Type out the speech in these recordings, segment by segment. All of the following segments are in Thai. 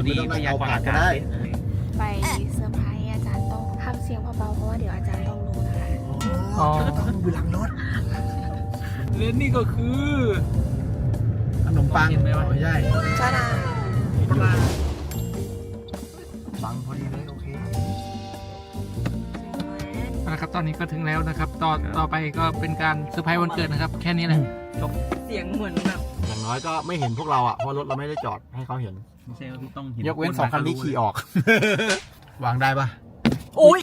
คนไม่ต้องนั่งเอาผ่านก็ได้ไปเซอร์ไพรส์อาจารย์ต้องทำเสียงเบาๆเพราะว่าเดี๋ยวอาจารย์ต้องรู้นะคะอ๋อต้องอยู่หลังรถเลนนี่ก็คือขนมปังเห็นไหมวะไม่ใช่จ้าดาปังพอดีเลยโอเคนะครับตอนนี้ก็ถึงแล้วนะครับ ต่อต่อไปก็เป็นการเซอร์ไพรส์วันเกิดนะครับ แค่นี้แหละจบเสียงเหมือนแบบอย่าง น้อยก็ไม่เห็นพวกเราอะเพราะรถเราไม่ได้จอดให้เขาเห็น ไม่ใช่ว่าพี่ต้องเห็นยกเว้นสองคันนี้ขี่ออก วางได้ปะอุ้ย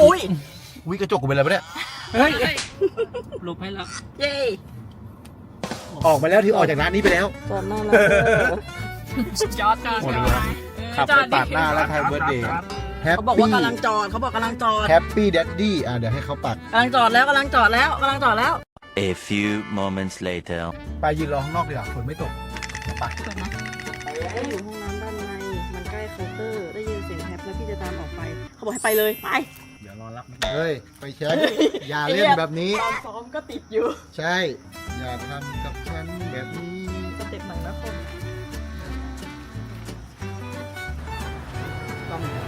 อุ้ยวิกระจกกูเป็นอะไรปะเนี่ย เฮ้ยหลบให้แล้วเย้ออกมาแล้วที่ออกจากร้านนี้ไปแล้ว จอดหน้าเราจอดจอดหมดเลยขับไปปาดหน้าแล้วไทยเบิร์ดเดย์แฮปเขาบอกปี้ว่ากำลังจอดเขาบอกกำลังจอดแฮปปี้แดดดี้อะเดี๋ยวให้เขาปัดกำลังจอดแล้วกำลังจอดแล้วกำลังจอดแล้ว A few moments later. ไปยืนรอข้างนอกดีกว่าฝนไม่ตกไปอยู่ห้องน้ำด้านในมันใกล้เคาน์เตอร์ได้ยินเสียงแฮปแล้วพี่จะตามออกไป เขาบอกให้ไปเลยไปเดี๋ยวรอรับเฮ้ยไปเช็คอย่าเล่นแบบนี้ ตอนซ้อมก็ติดอยู่ ใช่ อย่าทำกับฉันแบบนี้สเต็ปใหม่นะคนต้อง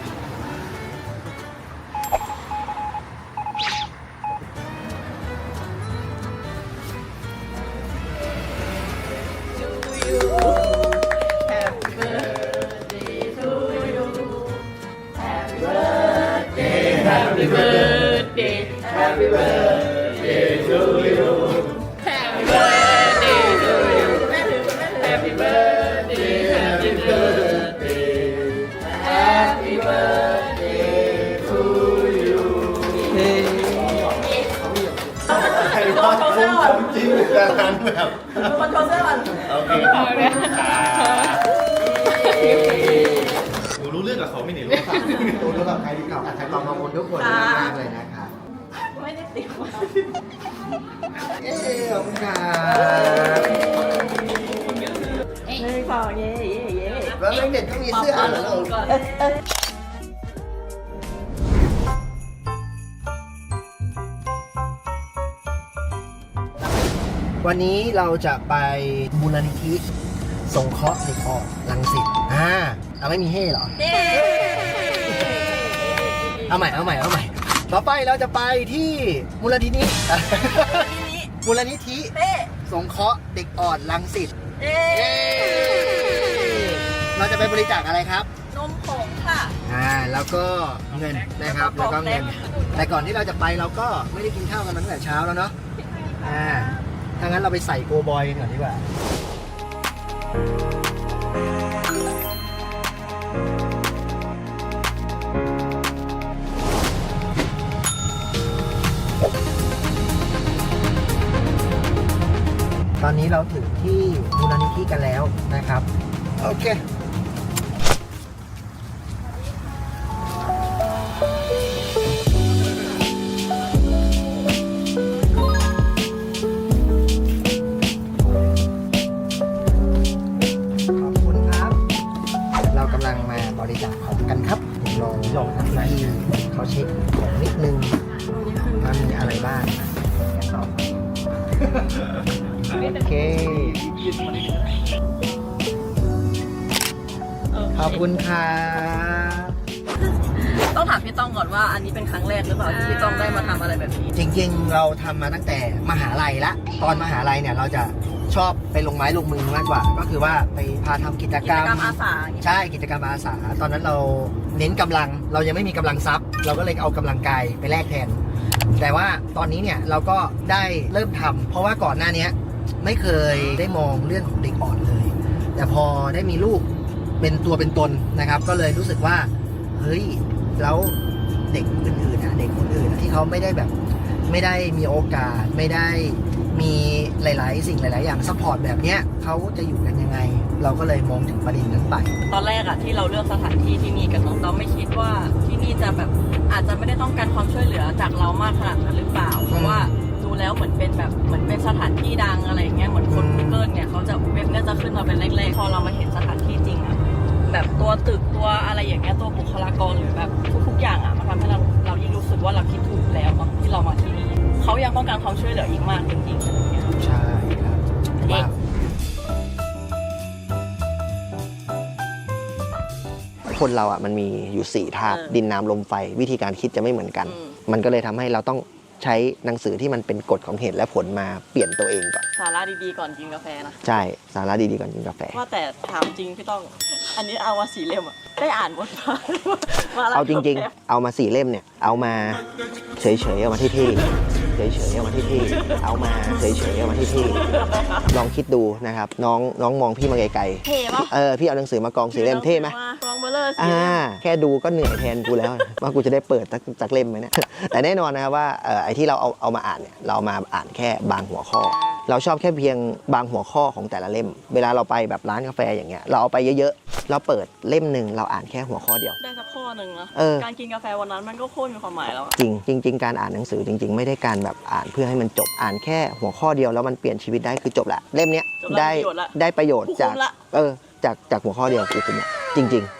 ใครว่าเขาเสื้อก่อนจริงแต่งานแบบดูมันเขาเสื้อก่อนหนู ตัวรู้กับใครดีกว่าใครความกังวลทุกคนมากเลยนะครับไม่ได้ติดมาเอ้ขอบคุณครับหนึ่งสองเย่เย่เย่แล้วเด็กก็มีเสื้อเหรอก่อนวันนี้เราจะไปมูลนิธิสงเคราะห์เด็กอ่อนลังสิตอ่าเอาไม่มีเฮ่เหรอ เย่เอาใหม่เอาใหม่เอาใหม่ต่อไปเราจะไปที่มูลนิธิทีนี้มูลนิธิเต้สงเคราะห์เด็กอ่อนลังสิตเย่เราจะไปบริจาคอะไรครับ นมผงค่ะ อ่าแล้วก็เงินนะครับ แล้วก็เงิน แต่ก่อนที่เราจะไปเราก็ไม่ได้กินข้าวกันมาตั้งแต่เช้าแล้วเนาะอ่าถ้างั้นเราไปใส่โกบอยกันก่อนดีกว่า ตอนนี้เราถึงที่มูลนิธิกันแล้วนะครับ โอเคขอบคุณครับเรากำลังมาบริจาคของกันครับลองดูนะฮะเขาเช็ดของนิดนึงว่ามีอะไรบ้างต่อ โอเค ขอบคุณครับต้องถามพี่ต้องก่อนว่าอันนี้เป็นครั้งแรกหรือเปล่าที่พี่ต้องได้มาทำอะไรแบบนี้ จริงๆ เราทำมาตั้งแต่มหาลัยละ ตอนมหาลัยเนี่ยเราจะชอบไปลงไม้ลงมือมากกว่า ก็คือว่าไปพาทำกิจกิกจรรมกรรมอาสาอย่างเงี้ยใช่กิจกรรมอาสา ตอนนั้นเราเน้นกำลังเรายังไม่มีกำลังทรัพย์ เราก็เลยเอากำลังกายไปแลกแทน แต่ว่าตอนนี้เนี่ยเราก็ได้เริ่มทำเพราะว่าก่อนหน้าเนี้ย ไม่เคยได้มองเรื่องของเด็กอ่อนเลย แต่พอได้มีลูกเป็นตัวเป็นตนนะครับ ก็เลยรู้สึกว่า เฮ้ย แล้วเด็กอื่นๆอะเด็กคนอื่นที่เขาไม่ได้แบบไม่ได้มีโอกาสไม่ได้มีหลาย ๆ สิ่งหลาย ๆ อย่างซัพพอร์ตแบบเนี้ยเขาจะอยู่กันยังไง เราก็เลยมองถึงประเด็นนั้นไป ตอนแรกอะที่เราเลือกสถานที่ที่นี่กันเนอะเราไม่คิดว่าที่นี่จะแบบอาจจะไม่ได้ต้องการความช่วยเหลือจากเรามากขนาดนั้นหรือเปล่า เพราะว่า แล้วเหมือนเป็นแบบเหมือนเป็นสถานที่ดังอะไรอย่างเงี้ยเหมือนคนอืม Google เนี่ยเขาจะเว็บเนี่ยจะขึ้นมาเป็นแรกๆพอเรามาเห็นสถานที่จริงอะแบบตัวตึกตัวอะไรอย่างเงี้ยตัวบุคลากรหรือแบบทุกๆอย่างอะมันทำให้เราเรายิ่งรู้สึกว่าเราคิดถูกแล้วเนอะที่เรามาที่นี่เขายังต้องการความช่วยเหลืออีกมากจริงๆอะไรอย่างเงี้ย ใช่ครับเด็กว้าวคนเราอะมันมีอยู่สี่ธาตุเออดินน้ำลมไฟวิธีการคิดจะไม่เหมือนกัน อืม มันก็เลยทำให้เราต้อง ใช้หนังสือที่มันเป็นกฎของเหตุและผลมาเปลี่ยนตัวเองก่อน สาระดีๆก่อนกินกาแฟนะ ใช่ สาระดีๆก่อนกินกาแฟ ว่าแต่ถามจริงพี่ต้อง อันนี้เอามาสีเล่มอะได้อ่านบทมามาแล้วเอาจริง ๆ เอามาสี่เล่มเนี่ย เอามาเฉยๆเอามาเท่ๆเฉยๆเอามาเท่ๆเอามาเฉยๆเอามาเท่ๆลองคิดดูนะครับ น้องน้องมองพี่มาไกลเท่ปะๆเออพี่เอาหนังสือมากองสี่เล่มเท่ไหมกอง เบลเลอร์สีอ่าเล่มแค่ดูก็เหนื่อยแทนกูแล้ว ว่ากูจะได้เปิดสักสักเล่มไหมเนี่ยแต่แน่นอนนะครับว่าเอ่อไอ้ที่เราเอาเอามาอ่านเนี่ยเราเอามาอ่านแค่บางหัวข้อ เราชอบแค่เพียงบางหัวข้อของแต่ละเล่ม เวลาเราไปแบบร้านกาแฟอย่างเงี้ยเราเอาไปเยอะๆ เราเปิดเล่มหนึ่งเราอ่านแค่หัวข้อเดียว ได้สักข้อหนึ่งนะเออการกินกาแฟวันนั้นมันก็โคตรมีความหมายแล้วอะจริงจริง ๆ การอ่านหนังสือจริง ๆ ไม่ได้การแบบอ่านเพื่อให้มันจบอ่านแค่หัวข้อเดียวแล้วมันเปลี่ยนชีวิตได้คือจบละเล่มเนี้ยจบละได้ประโยชน์ละได้ประโยชน์ผู้คุจากมละเออจากจากหัวข้อเดียวคือคุ้มละจริง ๆ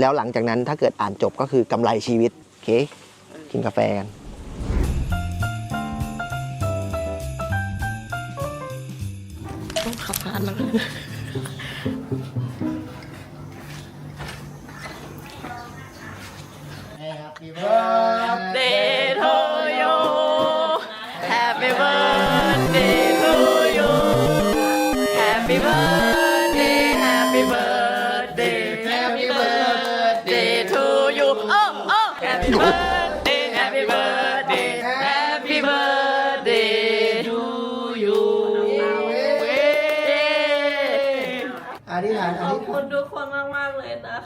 แล้วหลังจากนั้นถ้าเกิดอ่านจบก็คือกำไรชีวิตโอเคกินกาแฟกันต้องขับผ่านแล้ว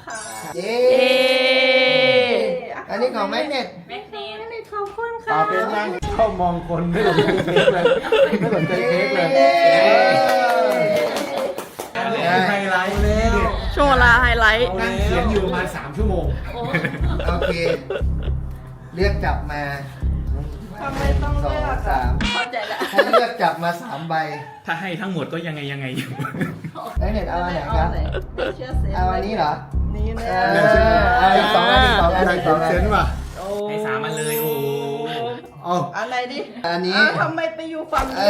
นะคะเย้อันนี้ของแมกเนตขอบคุณต่อค่ะเป็นยังเข้ามองคนไม่สนใจเค้กเลยไม่สนใจเค้กเลยไฮไลท์แล้วช่วงเวลาไฮไลท์นั่งเขียนอยู่ประมาณ3ชั่วโมง โอเคเลือกจับมาทำไมต้องสอเลืงอกสามเข้าใจละให้เลือกจับมาสามใบ ถ้าให้ทั้งหมดก็ยังไงยังไงอยู่แมกเนตเอาอันไหนครับเชื่อเซนเอาอันนี้เหรอ นี่นะเออเอาอีกสองอันอีกสองอันอีกสองอัน เซนว่ะให้สามอันเลยโอ้โหเอาอันไหนดิอันนี้อ้าวทำไมไปอยู่ฝั่งเอนี้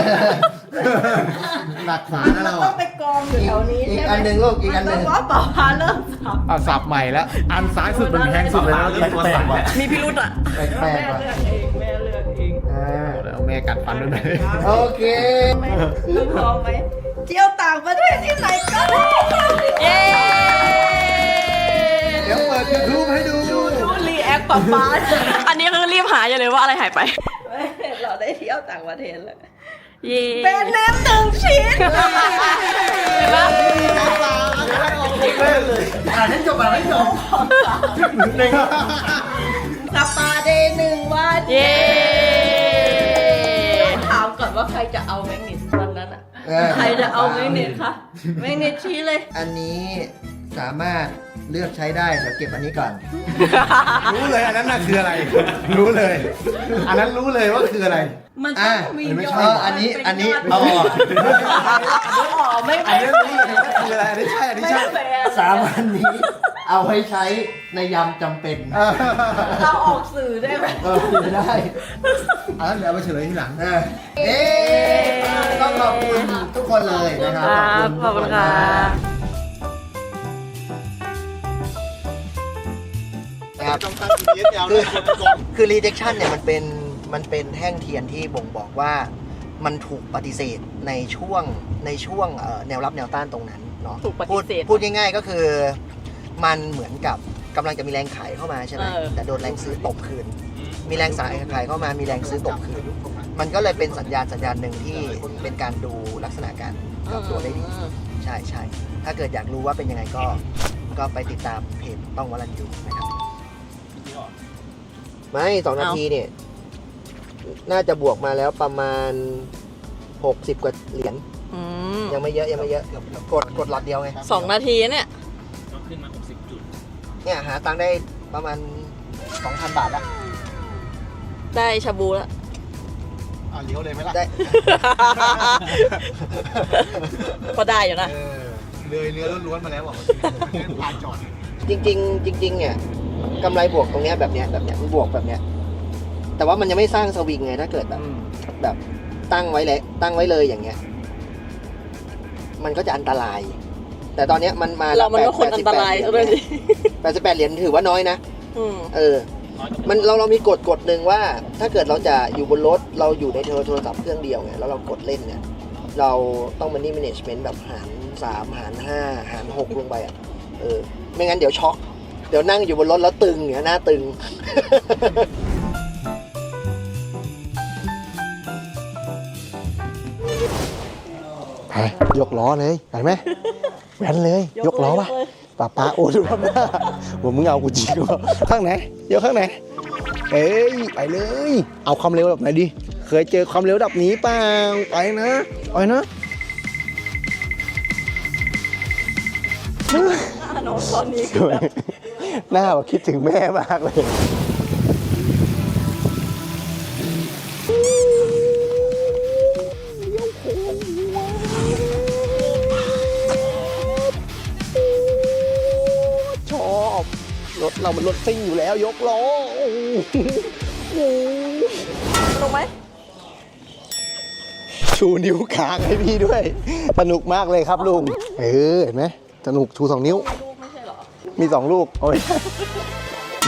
อหนักขวามันนะเราต้ออะงไปกองอยู่แถวนี้อีกใช่ไหมอันหนึ่งลูกอีกอันหนึ่ง มัต้ว่าเปล่าพาเริ่มสับอะสับใหม่แล้วอันซ้ายสุดมันแพงสุดเลยนะแปลกๆว่ะมีพิรุธอะ แปลกแม่ๆว่ะเลือกเองแม่เลือกเองอ่าแล้วแม่กัดฟันด้วยนะโอเค ไม่คือพร้อมไหมเที่ยวต่างประเทศที่ไหนก็ได้เย้ เดี๋ยวเปิดยูทูบให้ดูดูรีแอคป๊าป๊าอันนี้คือรีบหาอย่าเลยว่าอะไรหายไป เราได้เที่ยวต่างประเทศแล้วเย้เป็นเล่มหนึ่งชิ้นเห็นปะอ่านให้จบอ่านให้จบสปาเดย์หนึ่งวันเย้ถามก่อนว่าใครจะเอาแมกนิตวันนั้นอะเออใครจะเอาแมกนิตคะแมกนิตชี้เลย อันนี้สามารถ เลือกใช้ได้เดี๋ยวเก็บอันนี้ก่อน รู้เลยอันนั้นน่ะคืออะไร รู้เลย อันนั้นรู้เลยว่าคืออะไรมันต้อะองมีไม่ยใช่อดอันนี้เป็อันนี้ยดเอาออกอ๋อไม่อัไม่นนี้รู้เลยว่าคืออะไรอันนี้ใช่อันนี้ไม่ใช่ แฟร์สามอันนี้ เอาไว้ใช้ในยามจำเป็นเออเราออกสื่อได้ไหมเออได้ อันนั้นเดี๋ยวเอาไปเฉลยทีหลังเออเอ๊ะต้องขอบคุณทุกคนเลยนะครับครับขอบคุณค่ะนะ ครับ ต้องตั้ง GPS ยาวเลยกดก่อนคือ rejection เนี่ยมันเป็นมันเป็นแท่งเทียนที่บ่งบอกว่ามันถูกปฏิเสธในช่วงในช่วงเอ่อแนวรับแนวต้านตรงนั้นเนาะถูกปฏิพูดเสธ พูดง่ายๆก็คือ มันเหมือนกับกำลังจะมีแรงขายเข้ามาใช่ไหมเออ แต่โดนแรงซื้อตบคืน มีแรงสายขายเข้ามามีแรงซื้อตบคืน มันก็เลยเป็นสัญญาณสัญญาณหนึ่งที่เป็นการดูลักษณะการกลับตัวได้ดีใช่ใช่ถ้าเกิดอยากรู้ว่าเป็นยังไงก็ ก็ไปติดตามเพจต้องวรันยูนะครับ ไม่สองนาทีเนี่ย น่าจะบวกมาแล้วประมาณ60กว่าเหรียญอืมยังไม่เยอะยังไม่เยอะกดกดหลอดเดียวไงสองนาทีเนี่ยก็ขึ้นมา60จุด เนี่ยหาตังค์ได้ประมาณ2,000บาทละได้ชาบูแล้วอะเลี้ยวเลยไหมล่ะได้ก็ได้อยู่นะเออเลยเนื้อล้วนๆมาแล้วบอกว่าผ่านจอดจริงๆจริง ๆ เนี่ย กำไรบวกตรงเนี้ยแบบเนี้ยแบบเนี้ยมันบวกแบบเนี้ย แต่ว่ามันยังไม่สร้างสวิงไงถ้าเกิดแบบ แบบตั้งไว้เลยตั้งไว้เลยอย่างเงี้ย มันก็จะอันตราย แต่ตอนเนี้ยมันมาเรามันก็คนอันตรายซะด้วยสิแ88เหรียญถือว่าน้อยนะอืมเออ มันเราเรามีกฎกฎหนึ่งว่า ถ้าเกิดเราจะอยู่บนรถเราอยู่ในโทรศัพท์เครื่องเดียวไงแล้วเรากดเล่นเนี่ยเราต้องมันนี่ management แบบหารสามหารห้าหารหกลงไปอะเออไม่งั้นเดี๋ยวช็อก เดี๋ยวนั่งอยู่บนรถแล้วตึงเนี่ยหน้าตึง ไปยกล้อเลยเห็นไหมแว้นเลย ยกล้อป่ะป้าป้าโอ้ดูทำหน้าว่ามึงเอากูจริงวะข้างไหนยกข้างไหนเอ้ยไปเลย เอาความเร็วแบบไหนดิเคยเจอความเร็วแบบนี้เปล่าไปนะไปนะน้องตอนนี้คือแบบ หน้าแบบคิดถึงแม่มากเลย ชอบ รถเรามันรถซิ่งอยู่แล้วยกล้อโอ้โหลงไหมชูนิ้วกลางให้พี่ด้วย สนุกมากเลยครับลุง เออเห็นไหมสนุกชูสองนิ้วลูกไม่ใช่เหรอมีสองลูกโอ้ย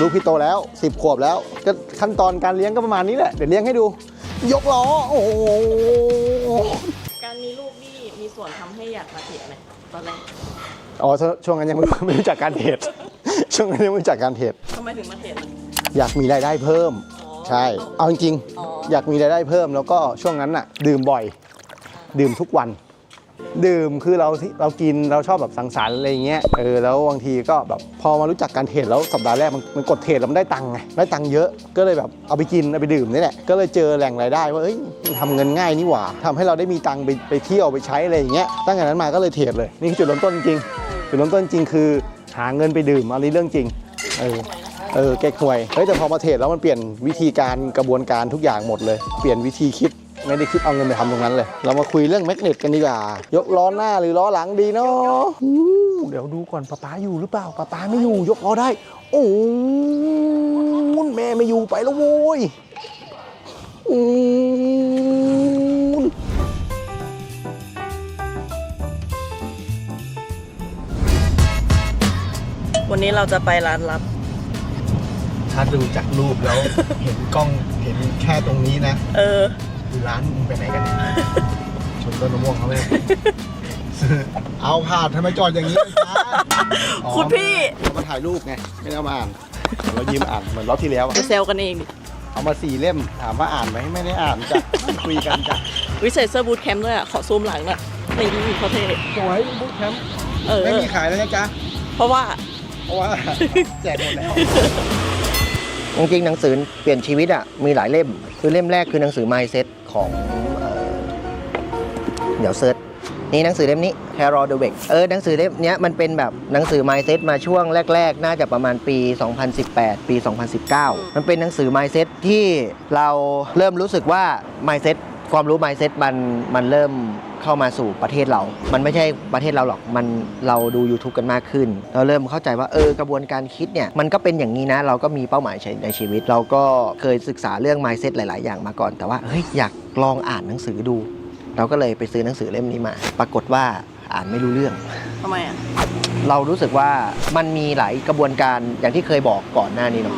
ลูกพี่โตแล้วสิบขวบแล้ว ก็ขั้นตอนการเลี้ยงก็ประมาณนี้แหละ เดี๋ยวเลี้ยงให้ดู ยกล้อ โอ้โหการมีลูกนี่มีส่วนทำให้อยากมาเถียไหมตอนแรกอ๋อช่วช่วงนั้นยังไม่ไม่รู้จักการเทรดช่วงนั้นยังไม่รู้จักการเทรดทำไมถึงมาเถียอยากมีรายได้เพิ่ม อ๋อใช่ เอาจริงอ๋อๆอยากมีรายได้เพิ่มแล้วก็ช่วงนั้นน่ะ ดื่มบ่อย ดื่มทุกวัน ดื่มคือเราเรากินเราชอบแบบสังสรรค์อะไรเงี้ยเออแล้วบางทีก็แบบพอมารู้จักการเทรดแล้วสัปดาห์แรกมันมันกดเทรดแล้วมันได้ตังค์ไงได้ตังค์เยอะก็เลยแบบเอาไปกินเอาไปดื่มนี่แหละก็เลยเจอแหล่งรายได้ว่าเอ้ยทำเงินง่ายนี่หว่าทำให้เราได้มีตังค์ไปไปเที่ยวไปใช้อะไรอย่างเงี้ยตั้งแต่นั้นมาก็เลยเทรดเลยนี่คือจุดเริ่มต้นจริงจุดเริ่มต้นจริงคือหาเงินไปดื่มอันนี้เรื่องจริงเออเออเก๊กหวยเฮ้ยแต่พอมาเทรดแล้วมันเปลี่ยนวิธีการกระบวนการทุกอย่างหมดเลย เปลี่ยนวิธีคิด ไม่ได้คิดเอาเงินไปทำตรงนั้นเลย เรามาคุยเรื่องแมกเนตกันดีกว่า ยกล้อหน้าหรือล้อหลังดีเนาะอู้เดี๋ยวดูก่อนป้าป๊าอยู่หรือเปล่าป้าป๊าไม่อยู่ยกล้อได้ โอ้ยแม่ไม่อยู่ไปแล้วโว้ยอู้ยวันนี้เราจะไปร้านลับ ถ้าดูจากรูปแล้ว เห็นกล้องเห็นแค่ตรงนี้นะ เออ คือร้านมึงไปไหนกันเนี่ยชนต้นมะม่วงเขาเลยเอาผ่านทำไมจอดอย่างนี้เลยจ้าอ๋อคุณพี่ เอามาถ่ายรูปไงไม่ได้เอามาอ่านเรายืมอ่านเหมือนรอบที่แล้วอะจะเซลกันเองดิเอามาสี่เล่มถามว่าอ่านไหมไม่ได้อ่านจ้ะคุยกันจ้ะวิใส่เสื้อบูทแคมป์ด้วยอะ ขอซูมหลังหน่อยนี่เขาเท่สวยบุ๊คแคมป์เออ ไม่มีขายแล้วนะจ๊ะเพราะว่า เพราะว่าแจกหมดแล้ว จริงๆหนังสือเปลี่ยนชีวิตอะมีหลายเล่ม คือเล่มแรกคือหนังสือ Mindset ของเออเดี๋ยวเซิร์ชนี่หนังสือเล่มนี้ Carol Dweck เออหนังสือเล่มนี้มันเป็นแบบหนังสือ Mindset มาช่วงแรก ๆ น่าจะประมาณปี 2018 ปี 2019 มันเป็นหนังสือ Mindset ที่เราเริ่มรู้สึกว่า Mindset ความรู้ Mindset มันมันเริ่ม เข้ามาสู่ประเทศเรา มันไม่ใช่ประเทศเราหรอก มันเราดู YouTube กันมากขึ้น เราเริ่มเข้าใจว่าเออกระบวนการคิดเนี่ยมันก็เป็นอย่างนี้นะ เราก็มีเป้าหมายในชีวิต เราก็เคยศึกษาเรื่อง mindset หลาย ๆ อย่างมาก่อน แต่ว่าเฮ้ยอยากลองอ่านหนังสือดู เราก็เลยไปซื้อหนังสือเล่มนี้มา ปรากฏว่าอ่านไม่รู้เรื่อง ทำไมอะ เรารู้สึกว่ามันมีหลายกระบวนการอย่างที่เคยบอกก่อนหน้านี้เนาะ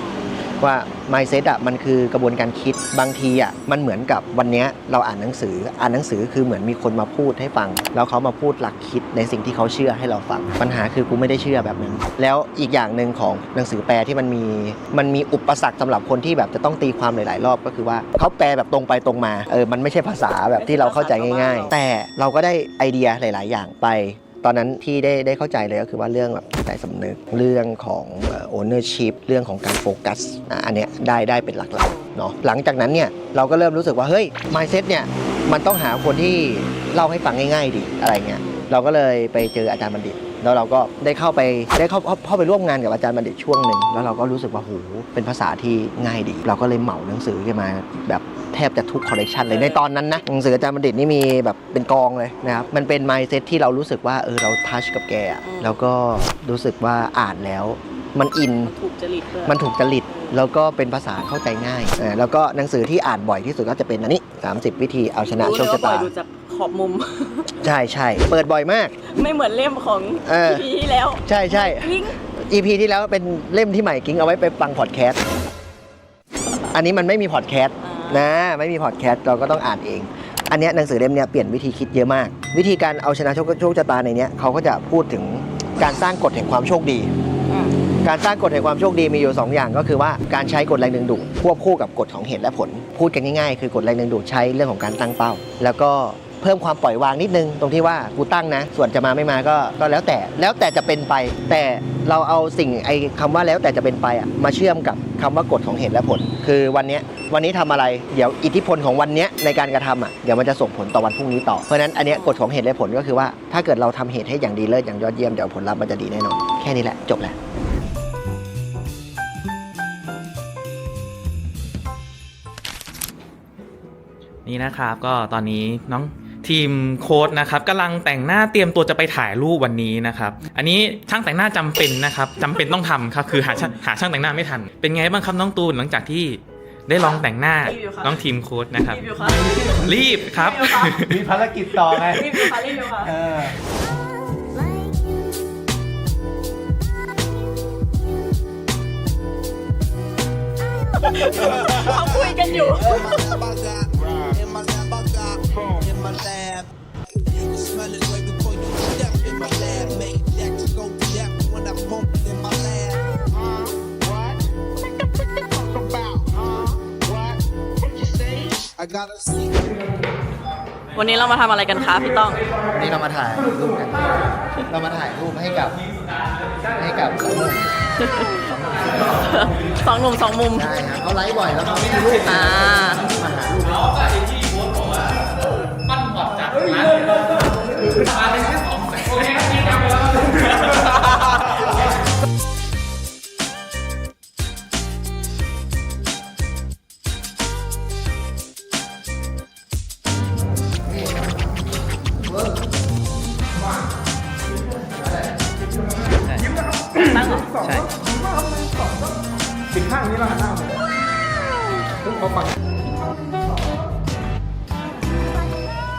ว่า mindset อะมันคือกระบวนการคิดบางทีอะมันเหมือนกับวันนี้เราอ่านหนังสือ อ่านหนังสือคือเหมือนมีคนมาพูดให้ฟัง แล้วเขามาพูดหลักคิดในสิ่งที่เขาเชื่อให้เราฟัง ปัญหาคือกูไม่ได้เชื่อแบบนั้น แล้วอีกอย่างหนึ่งของหนังสือแปลที่มันมีมันมีอุปสรรคสำหรับคนที่แบบจะต้องตีความหลาย ๆ รอบก็คือว่าเขาแปลแบบตรงไปตรงมาเออมันไม่ใช่ภาษาแบบที่เราเข้าใจง่าย ๆ แต่เราก็ได้ไอเดียหลาย ๆ อย่างไป ตอนนั้นที่ได้ได้เข้าใจเลยก็คือว่าเรื่องแบบใจสำนึกเรื่องของโอเนอร์ชิพเรื่องของการโฟกัสอันเนี้ยได้ได้เป็นหลักๆเนาะหลังจากนั้นเนี่ยเราก็เริ่มรู้สึกว่าเฮ้ย mindset เนี่ยมันต้องหาคนที่เล่าให้ฟังง่าย ๆดิอะไรเงี้ยเราก็เลยไปเจออาจารย์บัณฑิต แล้วเราก็ได้เข้าไปได้เข้าเข้าเข้าไปร่วมงานกับอาจารย์บัณฑิตช่วงหนึ่งแล้วเราก็รู้สึกว่าโหเป็นภาษาที่ง่ายดี เราก็เลยเหมาหนังสือขึ้นมาแบบแทบจะทุกคอลเลกชันเลยในตอนนั้นนะหนังสืออาจารย์บัณฑิตนี่มีแบบเป็นกองเลยนะครับมันเป็น mindset ที่เรารู้สึกว่าเออเราทัชกับแกอะอืมแล้วก็รู้สึกว่าอ่านแล้วมันอิน ถูกจริตด้วยมันถูกจริต แล้วก็เป็นภาษาเข้าใจง่ายอ่าแล้วก็หนังสือที่อ่านบ่อยที่สุดก็จะเป็นอันนี้ 30 วิธีเอาชนะรู้โชเลยคว่าชะปล่อตายดูจาก ขอบมุม ใช่ใช่เปิดบ่อยมาก ไม่เหมือนเล่มของเออปีที่แล้วใช่ใช่ วิ่ง EP ที่แล้วเป็นเล่มที่ใหม่กิ้งเอาไว้ไปฟังพอดแคสต์ อันนี้มันไม่มีพอดแคสต์นะไม่มีพอดแคสต์เราก็ต้องอ่านเอง อันเนี้ยหนังสือเล่มเนี้ยเปลี่ยนวิธีคิดเยอะมาก วิธีการเอาชนะโชคโชคชะตาในเนี้ยเขาก็จะพูดถึงการสร้างกฎแห่งความโชคดี อืมการสร้างกฎแห่งความโชคดีมีอยู่ 2 อย่างก็คือว่าการใช้กฎแรงดึงดูดควบคู่กับกฎของเหตุและผล พูดกันง่ายๆคือกฎแรงดึงดูดใช้เรื่องของการตั้งเป้า แล้วก็ เพิ่มความปล่อยวางนิดนึง ตรงที่ว่ากูตั้งนะ ส่วนจะมาไม่มาก็ก็แล้วแต่แล้วแต่จะเป็นไป แต่เราเอาสิ่งไอ้คำว่าแล้วแต่จะเป็นไปอะมาเชื่อมกับคำว่ากฎของเหตุและผล คือวันเนี้ยวันนี้ทำอะไรเดี๋ยวอิทธิพลของวันเนี้ยในการกระทำอะเดี๋ยวมันจะส่งผลต่อวันพรุ่งนี้ต่อเพราะฉะนั้นอันเนี้ยกฎของเหตุและผลก็คือว่าถ้าเกิดเราทำเหตุให้อย่างดีเลิศอย่างยอดเยี่ยมเดี๋ยวผลลัพธ์มันจะดีแน่นอนแค่นี้แหละจบแล้ว นี่นะครับก็ตอนนี้น้อง ทีมโค้ดนะครับกำลังแต่งหน้าเตรียมตัวจะไปถ่ายรูปวันนี้นะครับ อันนี้ช่างแต่งหน้าจำเป็นนะครับจำเป็นต้องทำครับคือหาช่างหาช่างแต่งหน้าไม่ทัน เป็นไงบ้างครับน้องตูนหลังจากที่ได้ลองแต่งหน้ารีบอยู่ครับน้องทีมโค้ดนะครับ รีวิวค่ะรีบครับ มีภารกิจต่อไง รีวิวค่ะรีวิวค่ะ เออเขาคุยกันอยู่ In my lab. You can smell it way before you step in my lab. Make decks go deaf when I pump it in my lab. Uh, what? Talk about, uh, what? What you say? I gotta see. วันนี้เรามาทำอะไรกันคะพี่ต้องวันนี้เรามาถ่ายรูปกัน เรามาถ่ายรูปให้กับให้กับสองหนุ่มสองหนุ่มสองมุมใช่ครับเขาไลฟ์บ่อยแล้วเขาไม่มีรูปอ่า มาหารูป ตั้งเหรอใช่เห็นรูปแล้วเดี๋ยวเอาอย่าง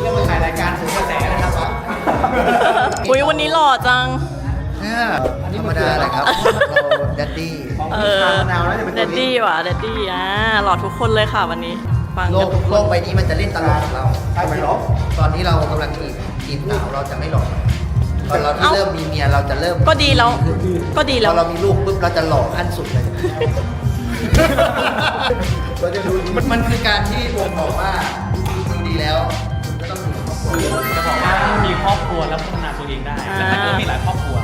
เรื่องมาถ่ายรายการถึงกระแสนะครับอุ้ยวันนี้หล่อจัง เนี่ยธรรมดาแหละครับเราดัดดี้เออเดดดี้ว่ะเดดดี้อ่าหล่อทุกคนเลยค่ะวันนี้ ฟังโลกันกทุกคโลนกใบนี้มันจะเล่นตลกกับเราใช่ไหมหรอตอนที่เรากำลังจีบจีบสาวเราจะไม่หลอกตอนเราที่เริ่มมีเมียเราจะเริ่มก็ดีแล้ว ก็ดีพแล้อวเรามีลูกปุ๊บเราจะหลอกขั้นสุดเลยเราจะดูมันมันคือการที่ผมบอกว่าจริงๆดีแล้ว จะบอกว่ามีครอบครัวแล้วพัฒนาตัวเองได้แต่ถ้าเกิดมีหลายครอบครัว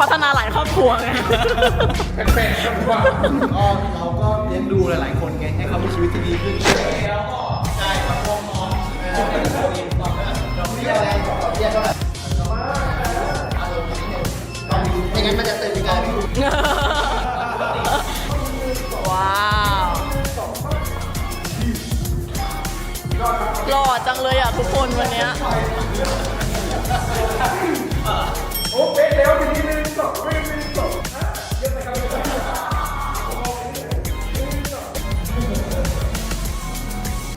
พัฒนาหลายครอบครัวไงก็เราก็เลี้ยงดูหลายๆคนไงให้เขามีชีวิตที่ดีขึ้นไม่งั้นมันจะตึงกันว้ จังเลยอะทุกคนวันเนี้ย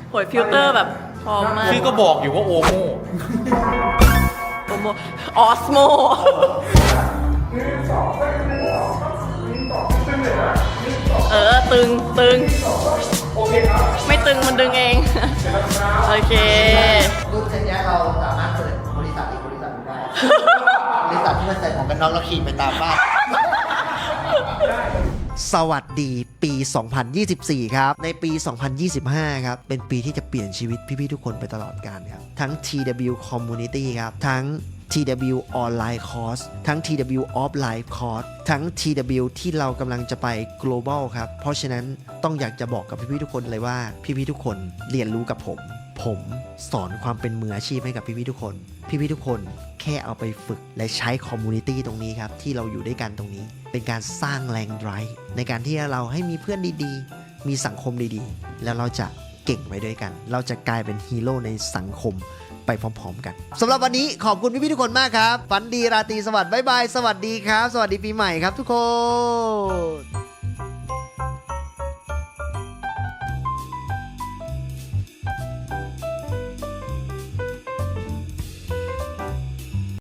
โหยฟิลเตอร์แบบพร้อมมากชื่อก็บอกอยู่ว่าโอโมโอโมออสโมเออ ตึง ตึง ไม่ตึงมันดึงเอง โอเค รูปเช่นนี้เราสามารถเปิดบริษัทอีกบริษัทหนึ่งได้ บริษัทที่มันใส่หมวกกันน็อกแล้วขี่ไปตามบ้าน สวัสดีปี 2024 ครับ ในปี 2025 ครับ เป็นปีที่จะเปลี่ยนชีวิตพี่ๆทุกคนไปตลอดกาลครับ ทั้ง TW Community ครับ ทั้ง TW Online Course ทั้ง TW Offline Course ทั้ง TW ที่เรากำลังจะไป global ครับ เพราะฉะนั้นต้องอยากจะบอกกับพี่ๆทุกคนเลยว่า พี่ๆทุกคนเรียนรู้กับผม ผมสอนความเป็นมืออาชีพให้กับพี่ๆทุกคน พี่ๆทุกคนแค่เอาไปฝึกและใช้คอมมูนิตี้ตรงนี้ครับ ที่เราอยู่ด้วยกันตรงนี้ เป็นการสร้างแรงไดรฟ์ในการที่เราให้มีเพื่อนดีๆ มีสังคมดีๆ แล้วเราจะเก่งไปด้วยกัน เราจะกลายเป็นฮีโร่ในสังคมไปพร้อม ๆ กันสำหรับวันนี้ขอบคุณพี่ๆทุกคนมากครับฝันดีราตรีสวัสดิ์บ๊ายบายสวัสดีครับ สวัสดีปีใหม่ครับทุกคน